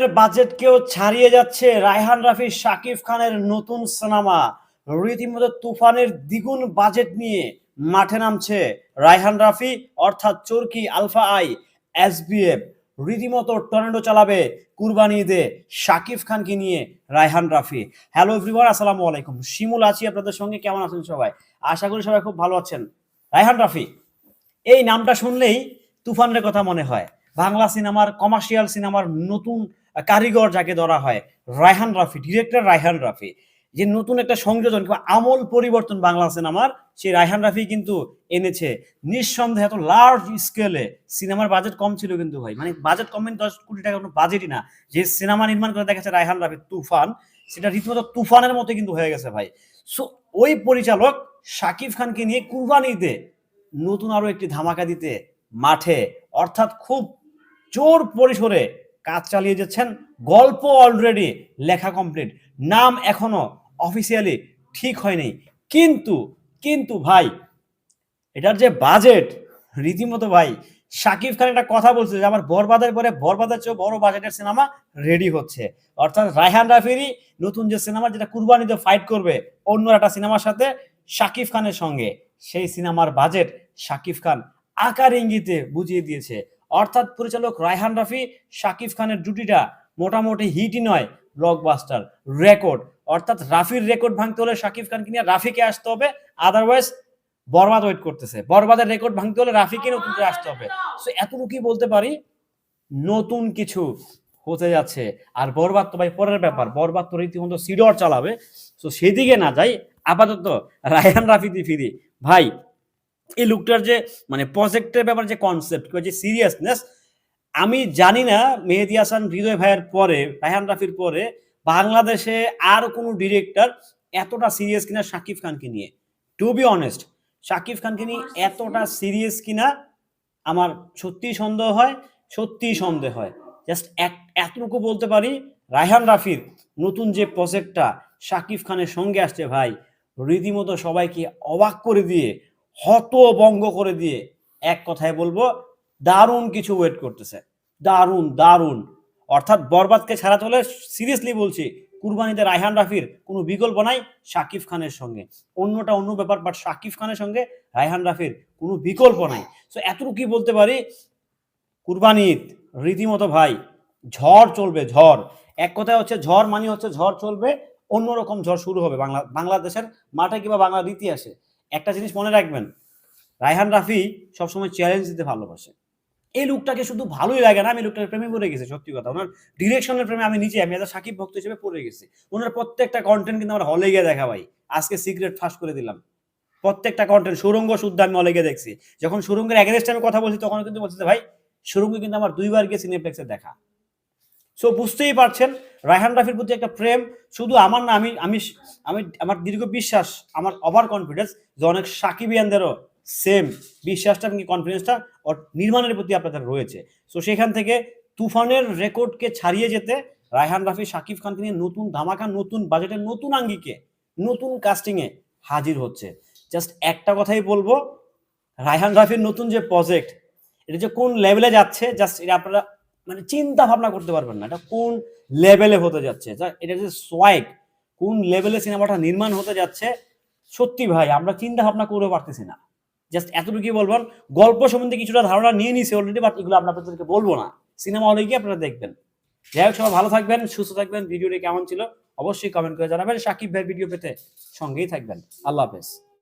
খানের বাজেটকেও ছাড়িয়ে যাচ্ছে রায়হান রাফি, শাকিব খানের নতুন সিনেমা রীতিমতো তুফানের দ্বিগুণ বাজেট নিয়ে মাঠে নামছে রায়হান রাফি, অর্থাৎ চরকি আলফা আই এসবিএফ রীতিমতো টর্নেডো চালাবে কুরবানি ঈদে শাকিব খানকে নিয়ে রায়হান রাফি। হ্যালো এভরিওয়ান, আসসালামু আলাইকুম। শিমুল, আছি আপনাদের সঙ্গে। কেমন আছেন সবাই? আশা করি সবাই খুব ভালো আছেন। রায়হান রাফি, এই নামটা শুনলেই তুফানের কথা মনে হয়। বাংলা সিনেমার, কমার্শিয়াল সিনেমার নতুন কারিগর যাকে ধরা হয়, রায়হান রাফি ডিরেক্টর রায়হান রাফি। যে নতুন একটা সংযোজন কিংবা আমল পরিবর্তন বাংলা সিনেমার সেই রায়হান রাফি কিন্তু এনেছে। নিঃসন্দেহে এত লার্জ স্কেলে সিনেমার বাজেট কম ছিল কিন্তু ভাই। মানে বাজেট কম মানে দশ কোটি টাকা কোনো বাজেটই না। যে সিনেমা নির্মাণ করে দেখাচ্ছে রায়হান রাফি তুফান, সেটা রীতিমতো তুফানের মতো কিন্তু হয়ে গেছে ভাই। সো ওই পরিচালক শাকিব খানকে নিয়ে কুরবানিতে নতুন আরও একটি ধামাকা দিতে মাঠে। অর্থাৎ খুব জোর পরিসরে কাজ চালিয়ে যাচ্ছেন। গল্প অলরেডি লেখা কমপ্লিট নাম এখনও অফিসিয়ালি ঠিক হয়নি। কিন্তু কিন্তু ভাই, এটার যে বাজেট রীতিমতো ভাই, শাকিব খান একটা কথা বলছে যে, আমার বরবাদের পরে বরবাদের চেয়ে বড় বাজেটের সিনেমা রেডি হচ্ছে। অর্থাৎ রায়হান রাফিরই নতুন যে সিনেমা যেটা কুরবানিতে ফাইট করবে, অন্য একটা সিনেমার সাথে শাকিব খানের সঙ্গে। সেই সিনেমার বাজেট শাকিব খান আকার ইঙ্গিতে বুঝিয়ে দিয়েছে। অর্থাৎ পরিচালক রায়হান রাফি, শাকিব খানের জুটিটা মোটামুটি হিটই নয় ব্লকবাস্টার রেকর্ড অর্থাৎ রাফির রেকর্ড ভাঙতে হলে শাকিব খানকে নিয়ে রাফিকে আসতে হবে আদারওয়াইজ বরবাদ ওয়েট করতেছে। বরবাদের রেকর্ড ভাঙতে হলে রাফিকে নতুন করে আসতে হবে। সো এতটুকুই বলতে পারি, নতুন কিছু হতে যাচ্ছে। আর বরবাদ তো ভাই পরের ব্যাপার, বরবাদ তো রীতিমতো সিডর চালাবে। সো সেদিকে না যাই, আপাতত রায়হান রাফিদি ফিরি। ভাই এই লুকটার যে মানে প্রজেক্টের ব্যাপার যে কনসেপ্ট যে সিরিয়াসনেস আমি জানি না মেহেদি হাসান হৃদয় ভাইয়ের পরে রায়হান রাফির পরে বাংলাদেশে আর কোনো ডিরেক্টর এতটা সিরিয়াস কিনা শাকিব খানকে নিয়ে। টু বি অনেস্ট শাকিব খানকে নিয়ে এতটা সিরিয়াস কিনা আমার সত্যিই সন্দেহ হয় সত্যিই সন্দেহ হয়। জাস্ট এক এতটুকু বলতে পারি রায়হান রাফির নতুন যে প্রজেক্টটা শাকিব খানের সঙ্গে আসছে ভাই রীতিমতো সবাইকে অবাক করে দিয়ে হতভঙ্গ করে দিয়ে এক কথায় বলব, দারুণ কিছু ওয়েট করতেছে। দারুণ দারুণ। অর্থাৎ বরবাদকে ছাড়াতে হলে সিরিয়াসলি বলছি, কুরবানিতে রায়হান রাফির কোনো বিকল্প নাই শাকিব খানের সঙ্গে। অন্যটা অন্য ব্যাপার বাট শাকিব খানের সঙ্গে রায়হান রাফির কোনো বিকল্প নাই। সো এতটুকু কি বলতে পারি কুরবানি ঈদ রীতিমতো ভাই, ঝড় চলবে, ঝড়। এক কথায় হচ্ছে ঝড় মানে হচ্ছে ঝড় চলবে, অন্যরকম ঝড় শুরু হবে বাংলা বাংলাদেশের মাঠে কিংবা বাংলার ইতিহাসে। একটা জিনিস মনে রাখবেন, রায়হান রাফি সবসময় চ্যালেঞ্জ দিতে ভালোবাসে। এই লুকটাকে শুধু ভালোই লাগে না, আমি লুকটার প্রেমে পড়ে গেছি, সত্যি কথা। ওনার ডিরেকশনের প্রেমে আমি নিজে, আমি একটা সাকিব ভক্ত হিসেবে পড়ে গেছি। ওনার প্রত্যেকটা কন্টেন্ট কিন্তু আমার হলে গিয়ে দেখা ভাই। আজকে সিক্রেট ফাঁস করে দিলাম। প্রত্যেকটা কন্টেন্ট সুরঙ্গ শুদ্ধ আমি হলে গিয়ে দেখছি। যখন সুরঙ্গের এগেনস্টে আমি কথা বলছি তখন কিন্তু বলছে ভাই, সুরঙ্গ কিন্তু আমার দুইবার গিয়ে সিনেপ্লেক্সে দেখা। সো বুঝতেই পারছেন, রায়হান রাফির প্রতি একটা প্রেম, শুধু আমার না, আমি আমি আমি, আমার দীর্ঘ বিশ্বাস, আমার ওভার কনফিডেন্স যে অনেক সাকিবিয়ানদেরও সেম বিশ্বাসটা এবং কনফিডেন্সটা নির্মাণের প্রতি আপনাদের রয়েছে। সো সেখান থেকে তুফানের রেকর্ডকে ছাড়িয়ে যেতে রায়হান রাফি শাকিব খানকে নিয়ে নতুন ধামাকা, নতুন বাজেটের নতুন আঙ্গিকে, নতুন কাস্টিংয়ে হাজির হচ্ছে। জাস্ট একটা কথাই বলব, রায়হান রাফির নতুন যে প্রজেক্ট এটা যে কোন লেভেলে যাচ্ছে জাস্ট এটা আপনারা মানে চিন্তা ভাবনা করতে পারবেন না। এটা কোন লেভেলে হতে যাচ্ছে? এটা যে সোয়াইক কোন লেভেলে সিনেমাটা নির্মাণ হতে যাচ্ছে? সত্যি ভাই, আমরা চিন্তা ভাবনা করে পারতেছি না। জাস্ট এতটুকুই বলবেন গল্প সম্বন্ধে কিছুটা ধারণা নিয়ে নিয়েছি অলরেডি বাট এগুলো আপনাদেরকে বলব না। সিনেমা হলে গিয়ে আপনারা দেখবেন। যাই হোক, সবাই ভালো থাকবেন, সুস্থ থাকবেন। ভিডিওটি কেমন ছিল? অবশ্যই কমেন্ট করে জানাবেন। সাকিব ভাই ভিডিও পেতে সঙ্গেই থাকবেন। আল্লাহ হাফেজ।